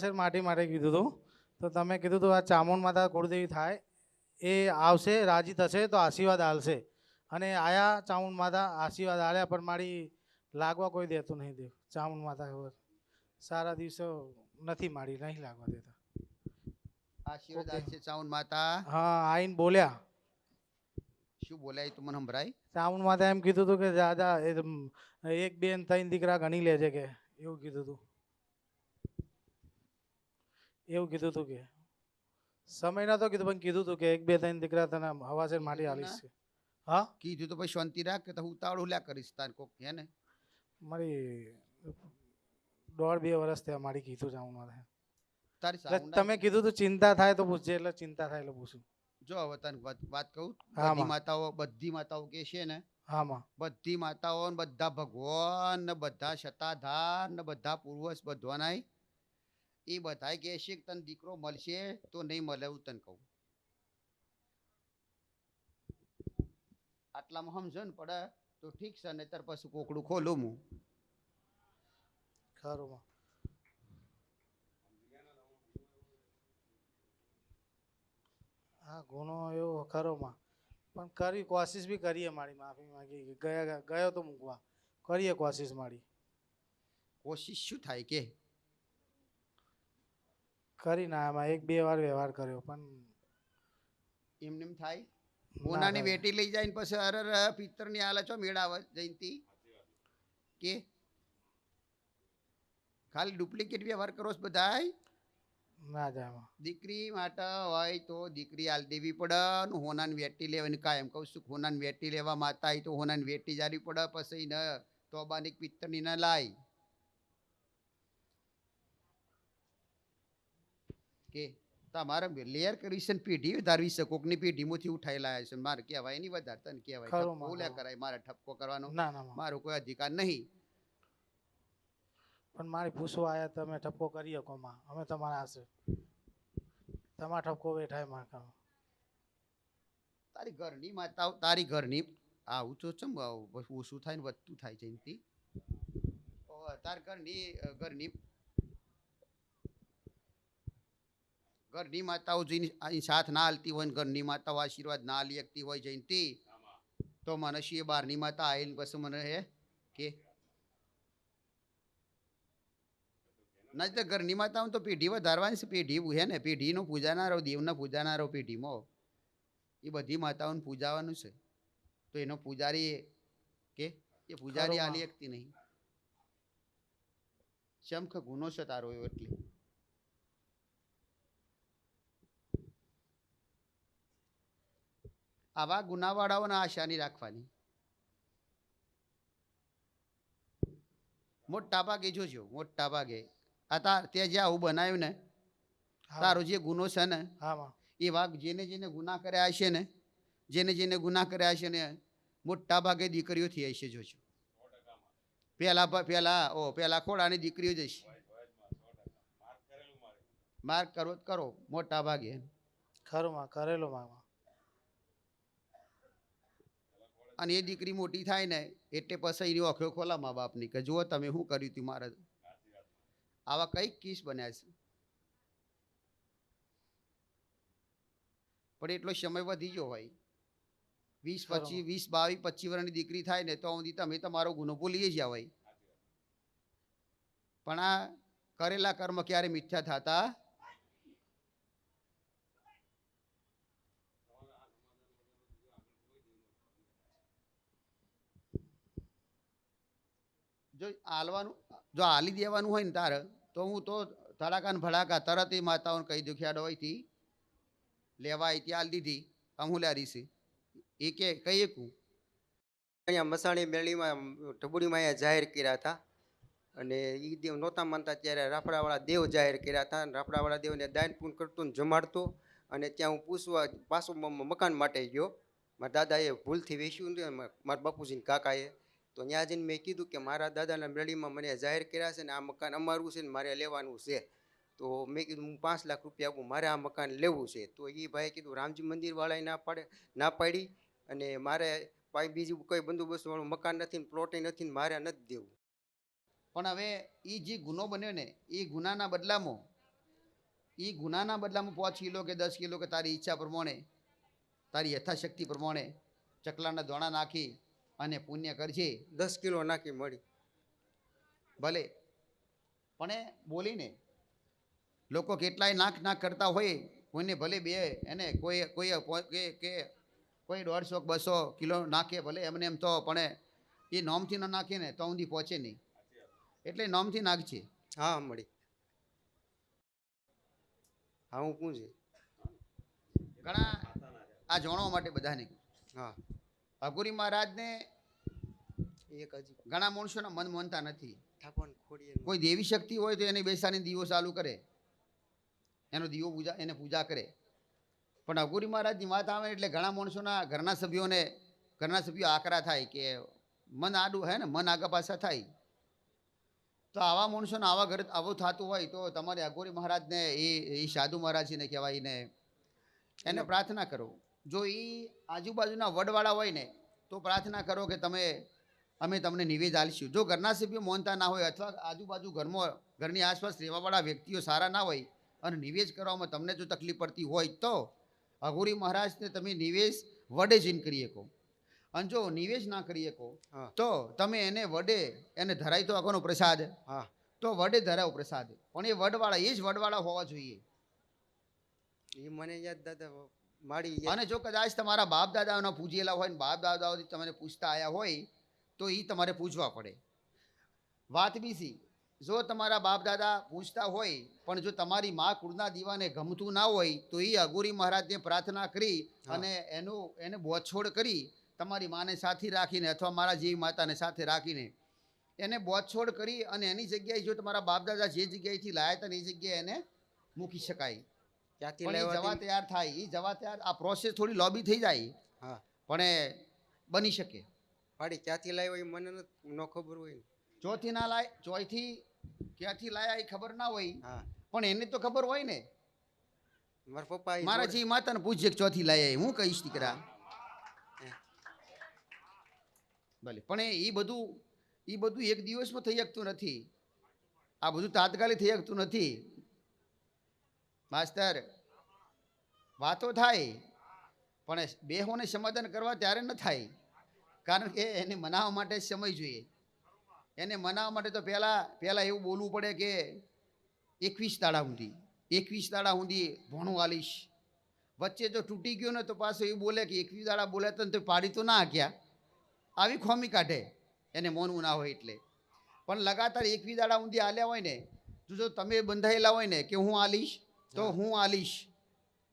હવાસેર માટી માટે કીધું હતું તો તમે કીધું હતું આ ચામુંડ માતા કુળદેવી થાય એ આવશે રાજી થશે તો આશીર્વાદ હાલશે અને આયા ચામુંડ માતા આશીર્વાદ હાલ્યા પણ મારી લાગવા કોઈ દેતું નહીં દેવ. ચામુંડ માતા સારા દિવસો નથી મારી નહીં લાગવા દેતા. આશીર્વાદ આપશે ચાઉન માતા. હા આઈને બોલ્યા. શું બોલાય તું મને સંભળાય? ચામુંડ માતા એમ કીધું હતું કે દાદા એક બેન ત્રણ દીકરા ગણી લેજે કે એવું કીધું હતું એવું કીધું તું કે? સમય નતો કીધું પણ કીધું તું કે એક બે ત્રણ દીકરા તને હવાસેર માટી આવીશ આલીશ છે. હા? કીધું તો પછી શાંતિ રાખ કે તો હું ઉતાવળ લ્યા કરીશ તાર કોક હે ને? મારી દોઢ બે વર્ષ થયા મારી કીધું જાઉં મારે. તારી તમે કીધું તું ચિંતા થાય તો પૂછજે એટલે ચિંતા થાય એટલે પૂછું. જો હવે તને વાત કહું બધી માતાઓ બધી માતાઓ કે છે ને હા માં. બધી માતાઓ ને બધા ભગવાન ને બધા શતાધાર ને બધા પૂર્વજ બધાનાય એ બધાય કહે છે કે તને દીકરો મળશે તો નહીં મળે હું તને કહું. આટલામાં સમજો ને પડે તો ઠીક છે નહીતર પછી કોકડું ખોલું હું. ખરું માં હા ગુનો એવો ખરો માં પણ કરી કોશિશ બી કરીએ મારી માફી માંગી ગયા ગયો તો મૂકવા. કરીએ કોશિશ મારી. કોશિશ શું થાય કે? કરી ના આમાં એક બે વાર વ્યવહાર કર્યો પણ એમને એમ થાય મોનાની હોનાની વેટી લઈ જાય ને પછી અરે પિત્તરની આલા છો મેળાવ જયંતી? કે? ખાલી ડુપ્લિકેટ વ્યવહાર કરો છો બધાય? ના દીકરી માટે હોય તો દીકરી હાલ દેવી પડે ને હોનાની વેટી લેવાની કાયમ કહું છું હોનાની વેટી લેવા માતા આવી તો હોનાની વેટી જારી પડે પછી ન તોબાની પિત્તરની ના લાય. કે તમારે લેયર કરીશન છે પેઢી વધારવી છે કોકની પેઢીમાંથી ઉઠાઈ લાયા છે મારે કહેવાય નહીં વધારે તને કહેવાય. ખરું. કરાય મારે ઠપકો કરવાનો. મારો કોઈ અધિકાર નહીં. પણ મારી પૂછવા આયા તમે ઠપકો કરી શકો માં. અમે તમારા હશે. તમારા ઠપકો બેઠાયમાં કામ. તારી ઘરની માતાઓ તારી ઘરની આવું તો ચમ ઓછું થાય ને વધતું થાય ઓવે, તાર ઘરની ઘરની ઘરની માતાઓ જઈને સાથ ના હાલતી હોય ઘરની માતાઓ આશીર્વાદ ના આલી શકતી હોય જયંતી તો મનસીએ શી બહારની માતા આવીને પછી મને હે કે ના તો ઘરની માતાઓ તો પેઢી વધારવાની છે પેઢી હે ને પેઢીનો પૂજાનારો દેવના પૂજાનારો પેઢીમાં. એ બધી માતાઓને પૂજાવાનું છે. તો એનો પૂજારી એ- કે એ પૂજારી આલી. શકતી નહીં. શમખ ગુનો છે તારો એવો એટલે? આવા ગુનાવાળાઓને આશા નહીં રાખવાની. મોટા ભાગે જોજો મોટા ભાગે. આ તાર તે જે આવું બનાવ્યું ને તારો જે ગુનો છે ને હા માં. એ વાઘ જેને જેને ગુના કર્યા હશે ને જેને જેને ગુના કર્યા હશે ને મોટા ભાગે દીકરીઓ થઈ હશે જોજો. પેલા પહેલા પેલા ઓ પેલા ખોડાની દીકરીઓ જ હશે. માર કરો કરો મોટા ભાગે. ખરું માં કરેલો માં માં. અને એ દીકરી મોટી થાય ને એટલે પછી એની ઓખો ખોલા મા બાપની કે જુઓ તમે શું કર્યું હતું મારા આવા કંઈક કિસ બન્યા છે. પણ એટલો સમય વધી ગયો હોય. વીસ પચીસ વીસ બાવીસ પચીસ વર્ષની દીકરી થાય ને તો સુધી તમે તમારો ગુનો ભૂલી જ હોય. પણ આ કરેલા કર્મ ક્યારે મિથ્યા થતા? જો હાલવાનું જો હાલી દેવાનું હોય ને તારે, તો હું તો ધડાકા ને ભડાકા તરત એ માતાઓને કહી દઉં ખેડો હોયથી લેવા આવી ત્યાં દીધી હું લારી છે એ કે, કહીએ કું. અહીંયા મસાણી મેળીમાં ઢબુડીમાં અહીંયા જાહેર કર્યા હતા. અને એ દેવ નહોતા માનતા ત્યારે રાફડાવાળા દેવ જાહેર કર્યા હતા. અને રાફડાવાળા દેવને દાન પૂન કરતો ને જમાડતો. અને ત્યાં હું પૂછવા, પાછું મકાન માટે ગયો. મારા દાદાએ ભૂલથી વેચ્યું મારા બાપુજીને કાકાએ. તો ત્યાં જઈને મેં કીધું કે મારા દાદાના મેળીમાં મને જાહેર કર્યા છે ને આ મકાન અમારું છે ને મારે લેવાનું છે. તો મેં કીધું, હું પાંચ લાખ રૂપિયા આપું, મારે આ મકાન લેવું છે. તો એ ભાઈએ કીધું, રામજી મંદિરવાળાએ ના પાડે, ના પાડી અને મારે ભાઈ બીજું કોઈ બંદોબસ્ત વાળું મકાન નથી ને પ્લોટે નથી ને મારે નથી દેવું. પણ હવે એ જે ગુનો બન્યો ને એ ગુનાના બદલામાં એ ગુનાના બદલામાં પાંચ કિલો કે દસ કિલો કે તારી ઈચ્છા પ્રમાણે, તારી યથાશક્તિ પ્રમાણે ચકલાના દોણા નાખી અને પુણ્ય કરજે. દસ કિલો નાખી મળી. ભલે. પણ એ બોલીને લોકો કેટલાય નાક નાખ કરતા હોય કોઈને ભલે બે એને કોઈ કોઈ કે કે કોઈ દોઢસો બસો કિલો નાખે ભલે એમને એમ તો પણ એ નોમથી ન નાખે ને તો ઊંધી પહોંચે નહીં. એટલે નોમથી નાખજે. હા મળી. હા હું પૂછે. ઘણા આ જાણવા માટે બધાને. હા. અઘોરી મહારાજને એક હજી ઘણા માણસોના મન માનતા નથી. કોઈ દેવી શક્તિ હોય તો એને બેસાડીને દીવો ચાલુ કરે. એનો દીવો પૂજા એને પૂજા કરે. પણ અઘોરી મહારાજની વાત આવે એટલે ઘણા માણસોના ઘરના સભ્યોને ઘરના સભ્યો આકરા થાય કે મન આડું હે ને મન આગા પાછા થાય. તો આવા માણસોને આવા ઘર આવું થતું હોય તો તમારે અઘોરી મહારાજને એ એ સાધુ મહારાજીને કહેવાય એને એને પ્રાર્થના કરો. જો એ આજુબાજુના વડવાળા હોય ને તો પ્રાર્થના કરો કે તમે અમે તમને નિવેદ આલશું. જો ઘરના સભ્યો મોનતા ના હોય અથવા આજુબાજુ ઘરમાં ઘરની આસપાસ રહેવાવાળા વ્યક્તિઓ સારા ના હોય અને નિવેશ કરવામાં તમને જો તકલીફ પડતી હોય તો અઘોરી મહારાજને તમે નિવેશ વડે જઈને કરી શકો. અને જો નિવેશ ના કરી શકો. તો તમે એને વડે એને ધરાય તો આખોનો પ્રસાદ. હા. તો વડે ધરાવો પ્રસાદ. પણ એ વડવાળા એ જ વડવાળા હોવા જોઈએ. એ મને યાદ દાદા યાદ અને જો કદાચ તમારા બાપ દાદાઓના પૂજેલા હોય ને બાપ દાદાઓથી તમને પૂછતા આવ્યા હોય તો એ તમારે પૂછવા પડે. વાત બીજી જો તમારા બાપ દાદા પૂછતા હોય પણ જો તમારી મા કુળના દીવાને ગમતું ના હોય તો એ અઘોરી મહારાજને પ્રાર્થના કરી અને એનું એને બોછોડ કરી તમારી માને સાથે રાખીને અથવા મારા જેવી માતાને સાથે રાખીને એને બોછોડ કરી અને એની જગ્યાએ જો તમારા બાપ દાદા જે જગ્યાએથી લાયા હતા એ જગ્યાએ એને મૂકી શકાય. ક્યાંથી જવા તૈયાર થાય એ જવા તૈયાર આ પ્રોસેસ થોડી લોબી થઈ જાય હા. પણ એ બની શકે. પાડી ક્યાંથી લાવ્યો એ મને ન- ખબર હોય ચોથી ના લાય ચોથી ક્યાંથી લાયા એ ખબર ના હોય હા. પણ એને તો ખબર હોય ને. મારા પપ્પા મારા જે માતાને પૂછજે કે ચોથી લાયા હું કહીશ દીકરા? ભલે પણ એ બધું એ બધું એક દિવસમાં થઈ શકતું નથી. આ બધું તાત્કાલિક થઈ શકતું નથી. માસ્તર, વાતો થાય, પણ બેહોને સમાધાન કરવા ત્યારે ન થાય. કારણ કે એને મનાવવા માટે સમય જોઈએ. એને મનાવવા માટે તો પહેલાં પહેલાં એવું બોલવું પડે કે એકવીસ દાડા સુધી, એકવીસ દાડા સુધી ભણું આલીશ. વચ્ચે જો તૂટી ગયો ને તો પાછો એવું બોલે કે એકવીસ દાડા બોલે તો પાડી તો ના આક્યા આવી ખોમી કાઢે, એને મોનવું ના હોય એટલે. પણ લગાતાર એકવીસ દાડા ઊંધી આલ્યા હોય ને જો તમે બંધાયેલા હોય ને કે હું આલીશ તો હું. આલીશ.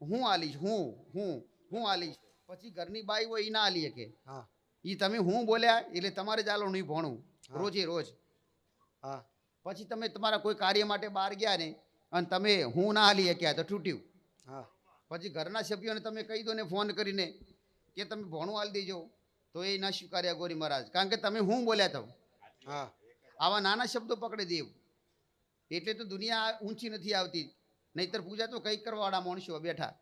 હું આલીશ હું હું હું આલીશ. પછી ઘરની બાઈ હોય એ ના આલી શકે હા. એ તમે હું બોલ્યા એટલે તમારે ચાલો નહીં ભણું રોજે રોજ. હા. પછી તમે તમારા કોઈ કાર્ય માટે બહાર ગયા ને અને તમે હું ના હાલી શક્યા તો તૂટ્યું. હા. પછી ઘરના સભ્યોને તમે કહી દો ને ફોન કરીને કે તમે ભણું હાલી દેજો. તો એ ના સ્વીકાર્યા ગોરી મહારાજ. કારણ કે તમે હું બોલ્યા તમ હા. આવા નાના શબ્દો પકડી દેવ. એટલે તો દુનિયા ઊંચી નથી આવતી. નહીતર પૂજા તો કંઈક કરવાવાળા માણસો બેઠા.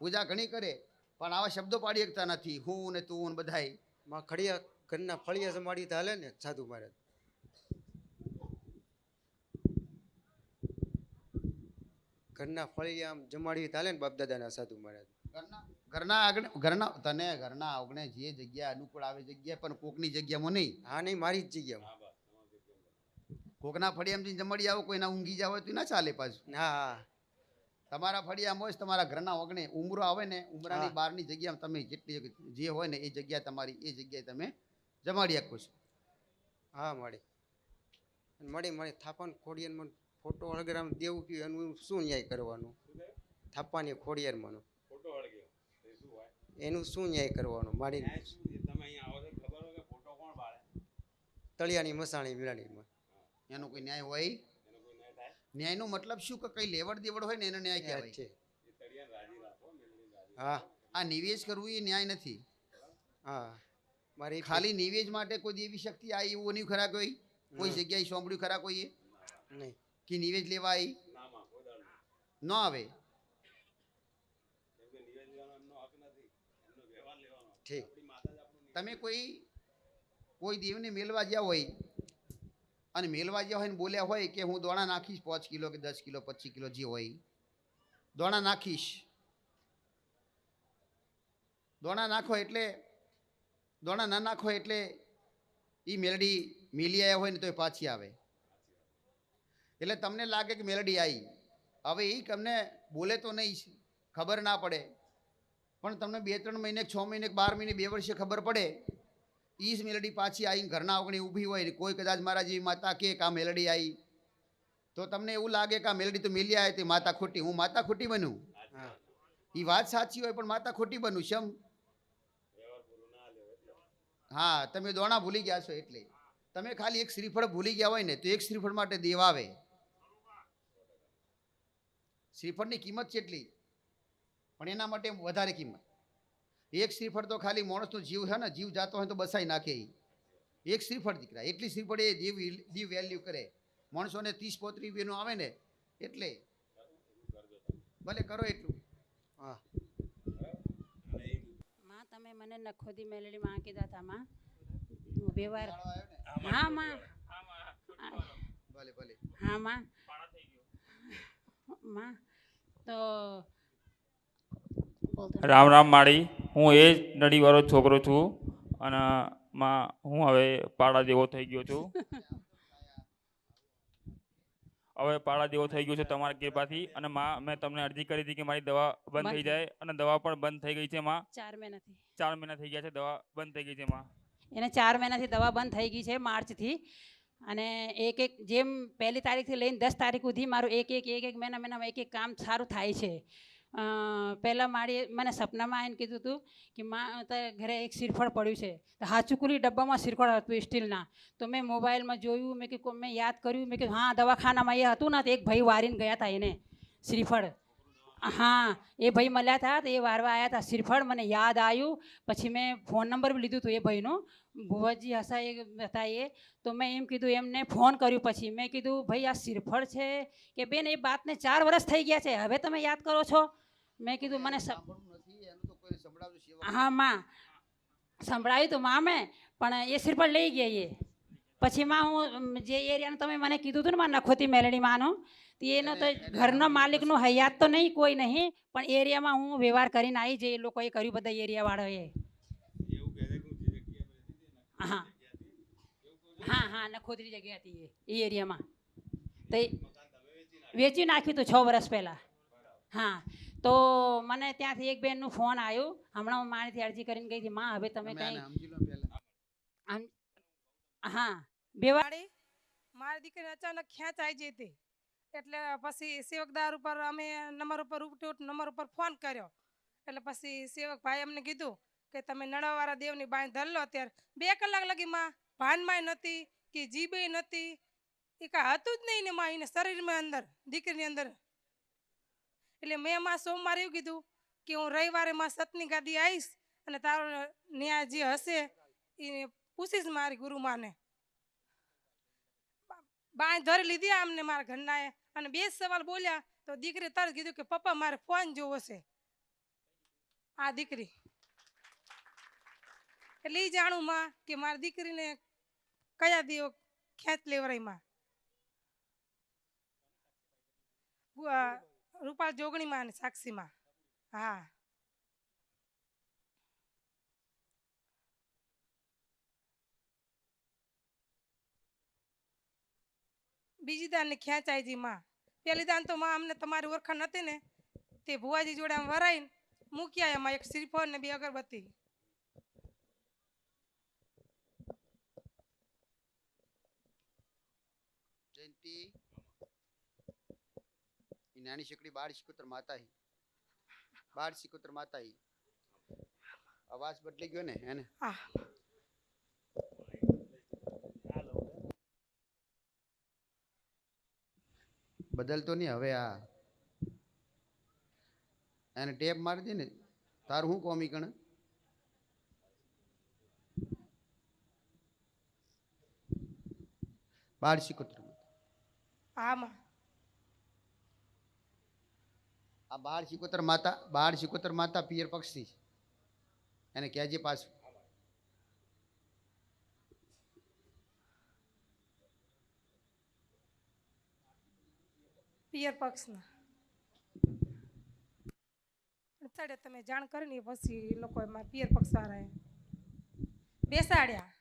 પૂજા ઘણી કરે પણ આવા શબ્દો પાડી શકતા નથી. હું ને તું ને બધાય. માં ખડિયા ઘરના ફળિયા જમાડી તો હાલે ને સાધુ મહારાજ. ઘરના ફળિયા આમ જમાડી તો હાલે ને બાપદાદાના સાધુ મહારાજ. ઘરના ઘરના આગળ ઘરના તને ઘરના આગળ જે જગ્યા અનુકૂળ આવે જગ્યા પણ કોકની જગ્યામાં નહીં. હા નહીં મારી જ જગ્યામાં. કોકના ફળિયામાંથી જમાડી આવો કોઈના ઊંઘી જાવ તો ના ચાલે પાછું. હા હા. તમારા ફળિયામાં જ તમારા ઘરના ઓગણે ઉમરો આવે ને ઉમરાની બહારની જગ્યામાં તમે જેટલી જે હોય ને એ જગ્યા તમારી એ જગ્યાએ તમે જમાડી શકો છો. હા મળી. અને મળી મળી. થાપાને ખોડિયારમાં ફોટો વગેરે દેવું કયું? એનું શું ન્યાય કરવાનું? થાપાની ખોડિયારમાંનો ફોટો એનું શું ન્યાય કરવાનું? મારી ન્યાય શું? તમે અહીંયા આવો છો ખબર હોય કે ફોટો કોણ પાડે? તળિયાની મસાણી મિલાણીમાં એનો કોઈ ન્યાય હોય એનો કોઈ ન્યાય થાય ન્યાયનો મતલબ શું કે કઈ લેવડ દેવડ હોય ને એને ન્યાય કહેવાય છે હા આ નિવેશ કરવું એ ન્યાય નથી હા મારી ખાલી નિવેશ માટે કોઈ દેવી શક્તિ આવી એવું નહીં ખરા કોઈ કોઈ. જગ્યાએ સોંપડ્યું ખરા કોઈએ નહીં કે નિવેશ લેવા આવી. ન આવે. ઠીક. તમે કોઈ કોઈ દેવને મેળવા જ્યાં હોય અને મેલવા ગયા હોય ને બોલ્યા હોય કે હું દોણા નાખીશ, પાંચ કિલો કે દસ કિલો, પચીસ કિલો જે હોય દોણા નાખીશ. દોણા નાખો એટલે, દોણા ના નાખો એટલે એ મેલડી મિલી આવ્યા હોય ને તો એ પાછી આવે. એટલે તમને લાગે કે મેલડી આવી હવે એ તમને બોલે તો નહીં, ખબર ના પડે. પણ તમને બે ત્રણ મહિને, છ મહિને બાર મહિને, બે વર્ષે ખબર પડે એ જ મેલડી પાછી આવીને ઘરના ઓગણી ઊભી હોય ને કોઈ કદાચ મારા જેવી માતા કે આ મેલડી આવી તો તમને એવું લાગે કે આ મેલડી તો મેલી આવે તે માતા ખોટી. હું માતા ખોટી બનું? એ વાત સાચી હોય પણ માતા ખોટી બનું શમ? હા, તમે દોણા ભૂલી ગયા છો એટલે. તમે ખાલી એક શ્રીફળ ભૂલી ગયા હોય ને તો એક શ્રીફળ માટે દેવ આવે. શ્રીફળની કિંમત કેટલી? પણ એના માટે વધારે કિંમત. એક શ્રીફળ તો ખાલી માણસનો જીવ છે ને જીવ જાતો હોય તો બસાઈ નાખે એ એક શ્રીફળ દીકરા એટલી શ્રીફળ એ દીવ દીવ વેલ્યુ કરે. માણસોને ત્રીસ પોત્રીસ રૂપિયાનું આવે ને એટલે ભલે કરો એટલું. હા. માં તમે મને નખોદી મેલડી માં કીધા હતા માં. વ્યવહાર હા માં. ભલે ભલે. હા માં. માં તો રામ રામ માળી હું એ જ નડીવાળો છોકરો છું અને માં હું હવે પાડા જેવો થઈ ગયો છું. હવે પાડા જેવો થઈ ગયો છે તમારી કૃપાથી અને માં મેં તમને અરજી કરી હતી કે મારી દવા બંધ થઈ જાય અને દવા પણ બંધ થઈ ગઈ છે માં. ચાર મહિનાથી. ચાર મહિના થઈ ગયા છે દવા બંધ થઈ ગઈ છે માં. એને ચાર મહિનાથી દવા બંધ થઈ ગઈ છે માર્ચથી. અને એક એક જેમ પહેલી તારીખથી લઈને દસ તારીખ સુધી મારું એક એક એક એક મહિના મહિનામાં એક એક કામ સારું થાય છે. પહેલાં મારી મને સપનામાં આવીને કીધું હતું કે, માં, તારે ઘરે એક શિરફળ પડ્યું છે. તો હાચુકુલી ડબ્બામાં શિરફળ હતું, સ્ટીલના. તો મેં મોબાઈલમાં જોયું, મેં કીધું, મેં યાદ કર્યું, મેં કીધું, હા, દવાખાનામાં એ હતું ને, તો એક ભાઈ વારીને ગયા હતા એને શ્રીફળ. હા, એ ભાઈ મળ્યા હતા તો એ વારવા આવ્યા હતા શ્રીફળ. મને યાદ આવ્યું પછી મેં ફોન નંબર બી લીધું હતું એ ભાઈનું. ભુવજી હસા એ હતા એ. તો મેં એમ કીધું, એમને ફોન કર્યું પછી. મેં કીધું, ભાઈ, આ શ્રીફળ છે કે બેન, એ બાતને ચાર વર્ષ થઈ ગયા છે. હવે તમે યાદ કરો છો. મેં કીધું મને હા માં. સંભળાયું તું મામે મેં પણ એ શ્રીફળ લઈ ગયા એ. પછી માં હું જે એરિયાનું તમે મને કીધું હતું ને મારા નખોતી મેલડી માનું તો એનો તો ઘરનો માલિકનું હયાત તો નહીં કોઈ નહીં પણ એરિયામાં હું વ્યવહાર કરીને આવી જે એ લોકોએ કર્યું બધા એરિયાવાળાએ એવું કહે છે કે હું. હા હા હા નખોતરી જગ્યા હતી એ એ એરિયામાં. તો એ વેચી નાખ્યું? હતું છ વર્ષ પહેલાં. હા. તો મને ત્યાંથી એક બેનનું ફોન આવ્યો. હમણાં હું માણીથી અરજી કરીને ગઈ હતી. માં હવે તમે કંઈ આમ હા. બેવાડી મારી દીકરી અચાનક ખેંચાઈ જઈ હતી. એટલે પછી સેવકદાર ઉપર અમે નંબર ઉપર ઉપટી નંબર ઉપર ફોન કર્યો. એટલે પછી સેવક ભાઈ અમને કીધું કે તમે નળવાવાળા દેવની બાંધ ધરલો અત્યારે. બે કલાક લગીમાં ભાનમાંય નહોતી કે જીબે નહોતી. એ કાંઈ હતું જ નહીં ને માં એને શરીરમાં અંદર દીકરીની અંદર. એટલે મેં માં સોમવારે એવું કીધું કે હું રવિવારે માં સતની ગાદી આવીશ અને તારો ન્યાય જે હશે એ પૂછીશ મારી ગુરુમાને બાય ધરી લીધી આમને મારા ઘરનાએ અને બે સવાલ બોલ્યા. તો દીકરી તરત કીધું કે પપ્પા મારે ફોન જોવો છે. આ દીકરી. એટલે એ જાણું માં કે મારી દીકરીને કયા દેવો ખેંચ લેવરાઈમાં ગુ- અ, રૂપાલ જોગણીમાં અને સાક્ષીમાં. હા. બીજી દાન ને ખેંચાય જી માં. પેલી દાન તો માં અમને તમારી ઓળખાણ હતી ને, તે ભુવાજી જોડે આમ વરાઈને મૂક્યા એમાં એક શ્રીફળ ને બે અગરબત્તી. જયંતિ. નાની શીકડી બાળ શિકોતર માતા બાળ શિકોતર માતા અવાજ બદલી ગયો ને એને બદલતો નહીં હવે આ. એને ટેપ મારી દે ને તારું શું કોમી કણ બાળ શિકોતર આમાં આ બાળ શિકોતર માતા, બાળ શિકોતર માતા પિયર પક્ષી. એને કહેજે પાછું. પિયર પક્ષના. તમે જાણ કરીને પછી એ લોકો એમાં પિયર પક્ષવાળાએ બેસાડ્યા.